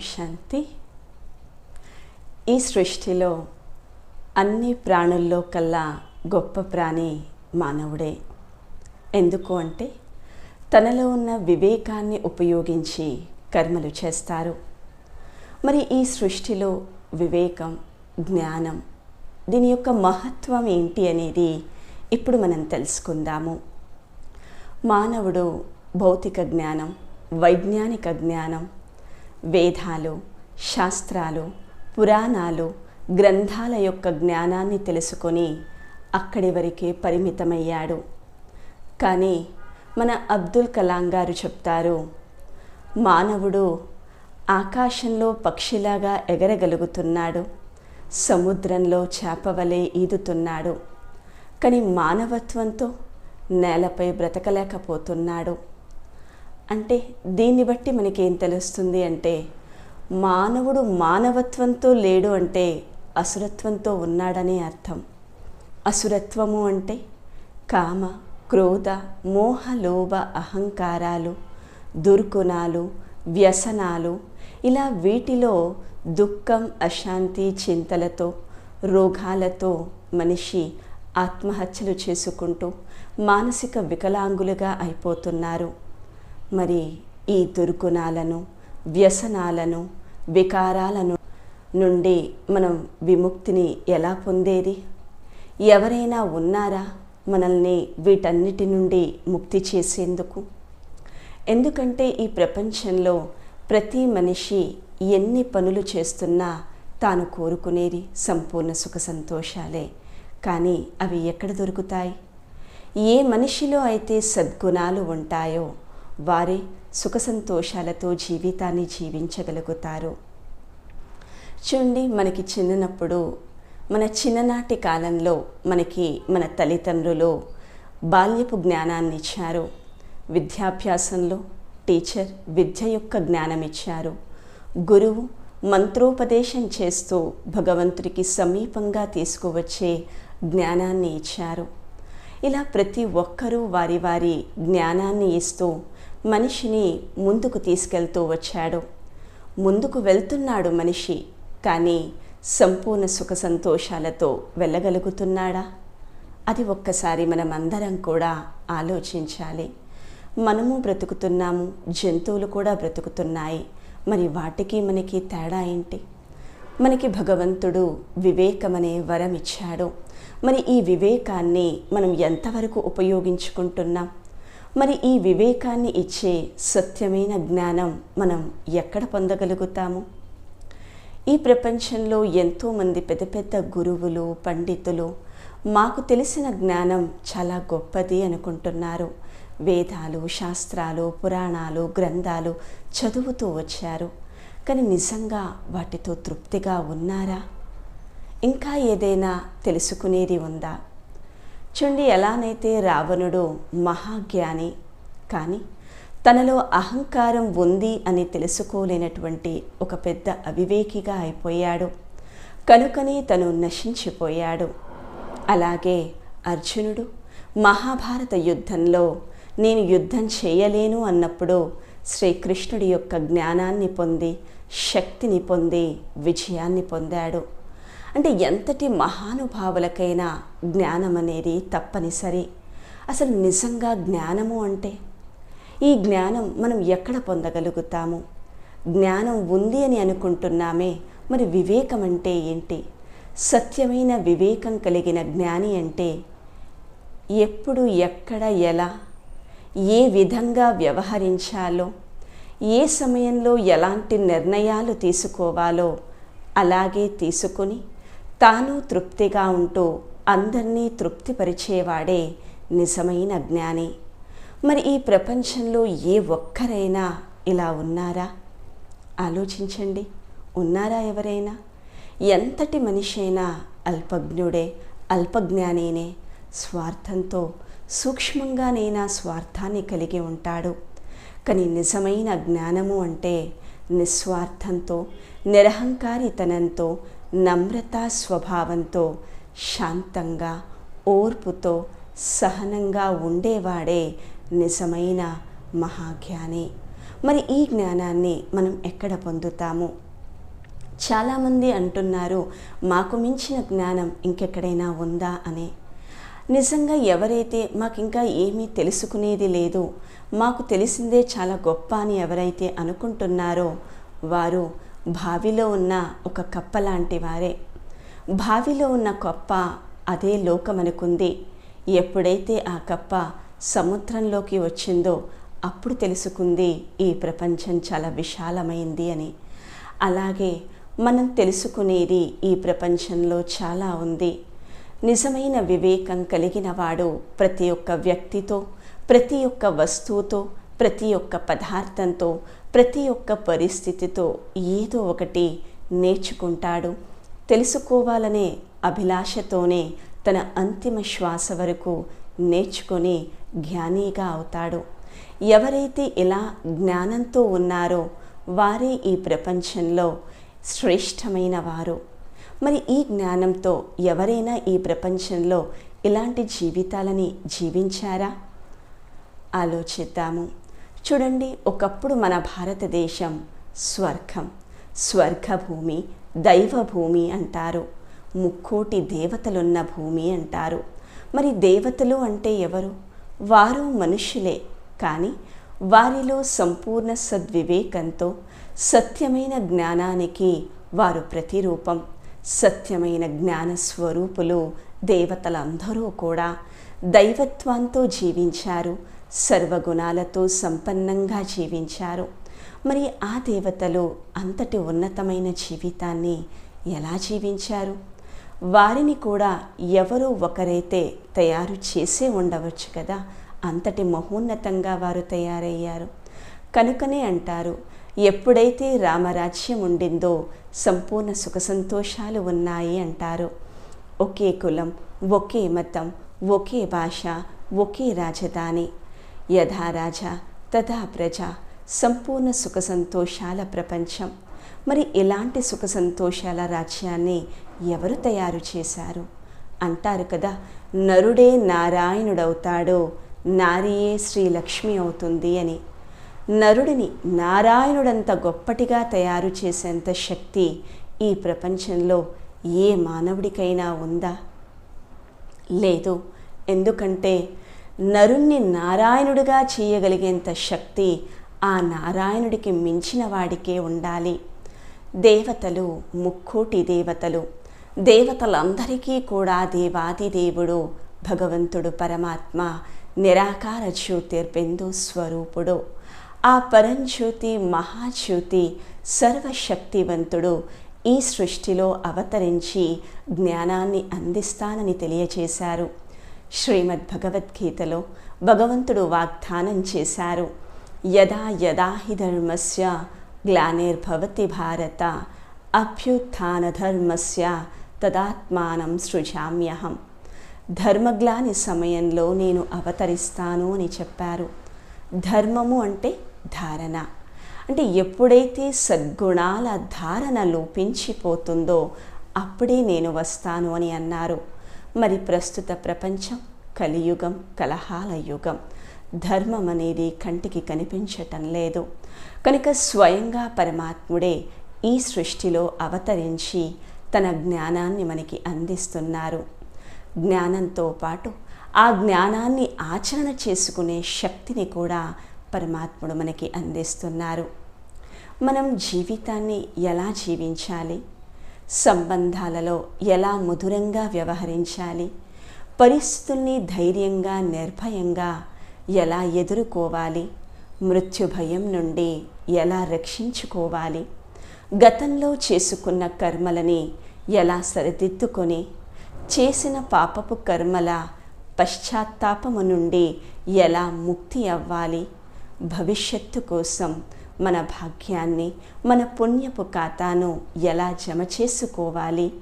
శాంతి. ఈ సృష్టిలో అన్ని ప్రాణుల్లో కల్లా గొప్ప ప్రాణి మానవుడే. ఎందుకు అంటే తనలో ఉన్న వివేకాన్ని ఉపయోగించి కర్మలు చేస్తారు. మరి ఈ సృష్టిలో వివేకం జ్ఞానం దీని యొక్క మహత్వం ఏంటి అనేది ఇప్పుడు మనం తెలుసుకుందాము. మానవుడు భౌతిక జ్ఞానం వైజ్ఞానిక జ్ఞానం వేదాలు శాస్త్రాలు పురాణాలు గ్రంథాల యొక్క జ్ఞానాన్ని తెలుసుకొని అక్కడి వరకే పరిమితమయ్యాడు. కానీ మన అబ్దుల్ కలాం గారు చెప్తారు మానవుడు ఆకాశంలో పక్షిలాగా ఎగరగలుగుతున్నాడు సముద్రంలో చేపవలే ఈదుతున్నాడు కానీ మానవత్వంతో నేలపై బ్రతకలేకపోతున్నాడు. అంటే దీన్ని బట్టి మనకేం తెలుస్తుంది అంటే మానవుడు మానవత్వంతో లేడు అంటే అసురత్వంతో ఉన్నాడనే అర్థం. అసురత్వము అంటే కామ క్రోధ మోహ లోభ అహంకారాలు దుర్గుణాలు వ్యసనాలు. ఇలా వీటిలో దుఃఖం అశాంతి చింతలతో రోగాలతో మనిషి ఆత్మహత్యలు చేసుకుంటూ మానసిక వికలాంగులుగా అయిపోతున్నారు. మరి ఈ దుర్గుణాలను వ్యసనాలను వికారాలను నుండి మనం విముక్తిని ఎలా పొందేది? ఎవరైనా ఉన్నారా మనల్ని వీటన్నిటి నుండి ముక్తి చేసేందుకు? ఎందుకంటే ఈ ప్రపంచంలో ప్రతి మనిషి ఎన్ని పనులు చేస్తున్నా తాను కోరుకునేది సంపూర్ణ సుఖ సంతోషాలే. కానీ అవి ఎక్కడ దొరుకుతాయి? ఏ మనిషిలో అయితే సద్గుణాలు ఉంటాయో వారే సుఖ సంతోషాలతో జీవితాన్ని జీవించగలుగుతారు. చూడండి మనకి చిన్నప్పుడు మన చిన్ననాటి కాలంలో మనకి మన తల్లిదండ్రులు బాల్యపు జ్ఞానాన్ని ఇచ్చారు. విద్యాభ్యాసంలో టీచర్ విద్య యొక్క జ్ఞానం ఇచ్చారు. గురువు మంత్రోపదేశం చేస్తూ భగవంతుడికి సమీపంగా తీసుకువచ్చే జ్ఞానాన్ని ఇచ్చారు. ఇలా ప్రతి ఒక్కరూ వారి వారి జ్ఞానాన్ని ఇస్తూ మనిషిని ముందుకు తీసుకెళ్తూ వచ్చాడు. ముందుకు వెళ్తున్నాడు మనిషి కానీ సంపూర్ణ సుఖ సంతోషాలతో వెళ్ళగలుగుతున్నాడా? అది ఒక్కసారి మనం అందరం కూడా ఆలోచించాలి. మనము బ్రతుకుతున్నాము జంతువులు కూడా బ్రతుకుతున్నాయి. మరి వాటికి మనకి తేడా ఏంటి? మనకి భగవంతుడు వివేకమనే వరం ఇచ్చాడు. మరి ఈ వివేకాన్ని మనం ఎంతవరకు ఉపయోగించుకుంటున్నాం? మరి ఈ వివేకాన్ని ఇచ్చే సత్యమైన జ్ఞానం మనం ఎక్కడ పొందగలుగుతాము? ఈ ప్రపంచంలో ఎంతోమంది పెద్ద పెద్ద గురువులు పండితులు మాకు తెలిసిన జ్ఞానం చాలా గొప్పది అనుకుంటున్నారు. వేదాలు శాస్త్రాలు పురాణాలు గ్రంథాలు చదువుతూ వచ్చారు. కానీ నిజంగా వాటితో తృప్తిగా ఉన్నారా? ఇంకా ఏదైనా తెలుసుకునేది ఉందా? చూడండి ఎలానైతే రావణుడు మహాజ్ఞాని కానీ తనలో అహంకారం ఉంది అని తెలుసుకోలేనటువంటి ఒక పెద్ద అవివేకిగా అయిపోయాడు. కనుకనే తను నశించిపోయాడు. అలాగే అర్జునుడు మహాభారత యుద్ధంలో నేను యుద్ధం చేయలేను అన్నప్పుడు శ్రీకృష్ణుడి యొక్క జ్ఞానాన్ని పొంది శక్తిని పొంది విజయాన్ని పొందాడు. అంటే ఎంతటి మహానుభావులకైనా జ్ఞానం అనేది తప్పనిసరి. అసలు నిజంగా జ్ఞానము అంటే? ఈ జ్ఞానం మనం ఎక్కడ పొందగలుగుతాము? జ్ఞానం ఉంది అని అనుకుంటున్నామే మరి వివేకం అంటే ఏంటి? సత్యమైన వివేకం కలిగిన జ్ఞాని అంటే ఎప్పుడు ఎక్కడ ఎలా ఏ విధంగా వ్యవహరించాలో ఏ సమయంలో ఎలాంటి నిర్ణయాలు తీసుకోవాలో అలాగే తీసుకుని తాను తృప్తిగా ఉంటూ అందరినీ తృప్తిపరిచేవాడే నిజమైన జ్ఞాని. మరి ఈ ప్రపంచంలో ఏ ఒక్కరైనా ఇలా ఉన్నారా? ఆలోచించండి. ఉన్నారా ఎవరైనా? ఎంతటి మనిషి అయినా అల్పజ్ఞుడే అల్పజ్ఞానేనే స్వార్థంతో సూక్ష్మంగానైనా స్వార్థాన్ని కలిగి ఉంటాడు. కానీ నిజమైన జ్ఞానము అంటే నిస్వార్థంతో నిరహంకారితనంతో నమ్రతా స్వభావంతో శాంతంగా ఓర్పుతో సహనంగా ఉండేవాడే నిజమైన మహాజ్ఞాని. మరి ఈ జ్ఞానాన్ని మనం ఎక్కడ పొందుతాము? చాలామంది అంటున్నారు మాకు మించిన జ్ఞానం ఇంకెక్కడైనా ఉందా? అని. నిజంగా ఎవరైతే మాకు ఇంకా ఏమీ తెలుసుకునేది లేదు మాకు తెలిసిందే చాలా గొప్ప అని ఎవరైతే అనుకుంటున్నారో వారు బావిలో ఉన్న ఒక కప్ప లాంటి వారే. బావిలో ఉన్న కప్ప అదే లోకమనుకుంది. ఎప్పుడైతే ఆ కప్ప సముద్రంలోకి వచ్చిందో అప్పుడు తెలుసుకుంది ఈ ప్రపంచం చాలా విశాలమైంది అని. అలాగే మనం తెలుసుకునేది ఈ ప్రపంచంలో చాలా ఉంది. నిజమైన వివేకం కలిగిన వాడు ప్రతి ఒక్క వ్యక్తితో ప్రతి ఒక్క వస్తువుతో ప్రతి ఒక్క పదార్థంతో ప్రతి ఒక్క పరిస్థితితో ఏదో ఒకటి నేర్చుకుంటాడు. తెలుసుకోవాలనే అభిలాషతోనే తన అంతిమ శ్వాస వరకు నేర్చుకొని జ్ఞానిగా అవుతాడు. ఎవరైతే ఇలా జ్ఞానంతో ఉన్నారో వారే ఈ ప్రపంచంలో శ్రేష్టమైన వారు. మరి ఈ జ్ఞానంతో ఎవరైనా ఈ ప్రపంచంలో ఇలాంటి జీవితాలని జీవించారా? ఆలోచిద్దాము. చూడండి ఒకప్పుడు మన భారతదేశం స్వర్గం స్వర్గభూమి దైవభూమి అంటారు. ముక్కోటి దేవతలున్న భూమి అంటారు. మరి దేవతలు అంటే ఎవరు? వారు మనుషులే. కానీ వారిలో సంపూర్ణ సద్వివేకంతో సత్యమైన జ్ఞానానికి వారు ప్రతిరూపం. సత్యమైన జ్ఞాన స్వరూపులు దేవతలందరూ కూడా దైవత్వంతో జీవించారు. సర్వగుణాలతో సంపన్నంగా జీవించారు. మరి ఆ దేవతలు అంతటి ఉన్నతమైన జీవితాన్ని ఎలా జీవించారు? వారిని కూడా ఎవరో ఒకరైతే తయారు చేసే ఉండవచ్చు కదా? అంతటి మహోన్నతంగా వారు తయారయ్యారు. కనుకనే అంటారు ఎప్పుడైతే రామరాజ్యం ఉండిందో సంపూర్ణ సుఖ సంతోషాలు ఉన్నాయి అంటారు. ఒకే కులం ఒకే మతం ఒకే భాష ఒకే రాజధాని. యథా రాజా తథా ప్రజ సంపూర్ణ సుఖ సంతోషాల ప్రపంచం. మరి ఇలాంటి సుఖ సంతోషాల రాజ్యాన్ని ఎవరు తయారు చేశారు? అంటారు కదా నరుడే నారాయణుడవుతాడో నారియే శ్రీలక్ష్మి అవుతుంది అని. నరుడిని నారాయణుడంత గొప్పటిగా తయారు చేసేంత శక్తి ఈ ప్రపంచంలో ఏ మానవుడికైనా ఉందా? లేదు. ఎందుకంటే నరుణ్ణి నారాయణుడిగా చేయగలిగేంత శక్తి ఆ నారాయణుడికి మించిన వాడికే ఉండాలి. దేవతలు ముక్కోటి దేవతలు. దేవతలందరికీ కూడా దేవాది దేవుడు భగవంతుడు పరమాత్మ నిరాకార జ్యోతిర్బిందు స్వరూపుడు. ఆ పరంజ్యోతి మహాజ్యోతి సర్వశక్తివంతుడు ఈ సృష్టిలో అవతరించి జ్ఞానాన్ని అందిస్తానని తెలియచేశారు. శ్రీమద్ భగవద్గీతలో భగవంతుడు వాగ్దానం చేశారు. యదా యదా హి ధర్మస్య గ్లానిర్భవతి భారత అభ్యుత్థాన ధర్మస్య తదాత్మానం సృజామ్యహం. ధర్మగ్లాని సమయంలో నేను అవతరిస్తాను అని చెప్పారు. ధర్మము అంటే ధారణ. అంటే ఎప్పుడైతే సద్గుణాల ధారణ లోపించిపోతుందో అప్పుడే నేను వస్తాను అని అన్నారు. మరి ప్రస్తుత ప్రపంచం కలియుగం కలహాల యుగం ధర్మం అనేది కంటికి కనిపించటం లేదు. కనుక స్వయంగా పరమాత్ముడే ఈ సృష్టిలో అవతరించి తన జ్ఞానాన్ని మనకి అందిస్తున్నారు. జ్ఞానంతో పాటు ఆ జ్ఞానాన్ని ఆచరణ చేసుకునే శక్తిని కూడా పరమాత్ముడు మనకి అందిస్తున్నారు. మనం జీవితాన్ని ఎలా జీవించాలి? సంబంధాలలో ఎలా మధురంగా వ్యవహరించాలి? పరిస్థితుల్ని ధైర్యంగా నిర్భయంగా ఎలా ఎదుర్కోవాలి? మృత్యు భయం నుండి ఎలా రక్షించుకోవాలి? గతంలో చేసుకున్న కర్మలని ఎలా సరిదిద్దుకొని చేసిన పాపపు కర్మల పశ్చాత్తాపము నుండి ఎలా ముక్తి అవ్వాలి? భవిష్యత్తు కోసం మన భాగ్యాన్ని మన పుణ్యపు ఖాతాను ఎలా జమ చేసుకోవాలి?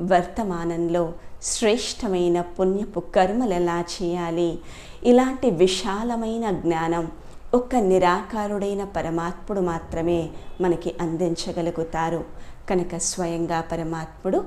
వర్తమానంలో శ్రేష్టమైన పుణ్యపు కర్మలు ఎలా చేయాలి? ఇలాంటి విశాలమైన జ్ఞానం ఒక్క నిరాకారుడైన పరమాత్ముడు మాత్రమే మనకి అందించగలుగుతారు. కనుక స్వయంగా పరమాత్ముడు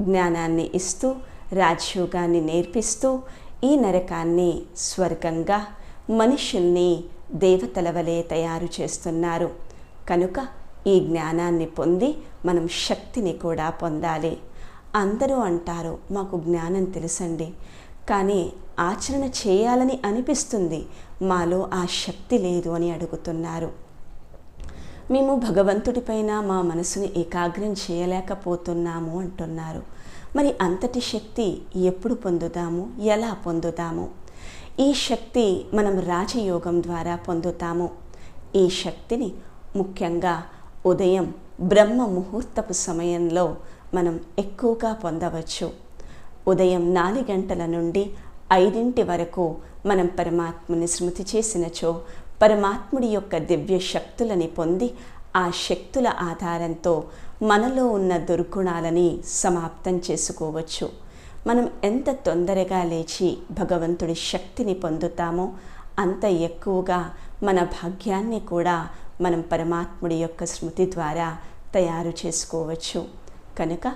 జ్ఞానాన్ని ఇస్తూ రాజ్యోగాన్ని నేర్పిస్తూ ఈ నరకాన్ని స్వర్గంగా మనుషుల్ని దేవతల వలె తయారు చేస్తున్నారు. కనుక ఈ జ్ఞానాన్ని పొంది మనం శక్తిని కూడా పొందాలి. అందరూ అంటారు మాకు జ్ఞానం తెలుసండి. కానీ ఆచరణ చేయాలని అనిపిస్తుంది. మాలో ఆ శక్తి లేదు అని అడుగుతున్నారు. మేము భగవంతుడిపైన మా మనసుని ఏకాగ్రం చేయలేకపోతున్నాము అంటున్నారు. మరి అంతటి శక్తి ఎప్పుడు పొందుతాము? ఎలా పొందుతాము? ఈ శక్తి మనం రాజయోగం ద్వారా పొందుతాము. ఈ శక్తిని ముఖ్యంగా ఉదయం బ్రహ్మ ముహూర్తపు సమయంలో మనం ఎక్కువగా పొందవచ్చు. ఉదయం నాలుగు గంటల నుండి ఐదింటి వరకు మనం పరమాత్మని స్మృతి చేసినచో పరమాత్ముడి యొక్క దివ్య శక్తులని పొంది ఆ శక్తుల ఆధారంతో మనలో ఉన్న దుర్గుణాలని సమాప్తం చేసుకోవచ్చు. మనం ఎంత తొందరగా లేచి భగవంతుడి శక్తిని పొందుతామో అంత ఎక్కువగా మన భాగ్యాన్ని కూడా మనం పరమాత్ముడి యొక్క స్మృతి ద్వారా తయారు చేసుకోవచ్చు. కనుక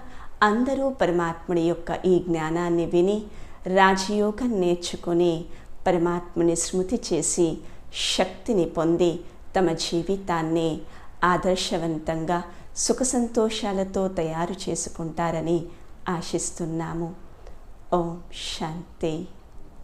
అందరూ పరమాత్ముడి యొక్క ఈ జ్ఞానాన్ని విని రాజయోగం నేర్చుకుని పరమాత్ముని స్మృతి చేసి శక్తిని పొంది తమ జీవితాన్ని ఆదర్శవంతంగా సుఖ సంతోషాలతో తయారు చేసుకుంటారని ఆశిస్తున్నాము. ఓం శాంతి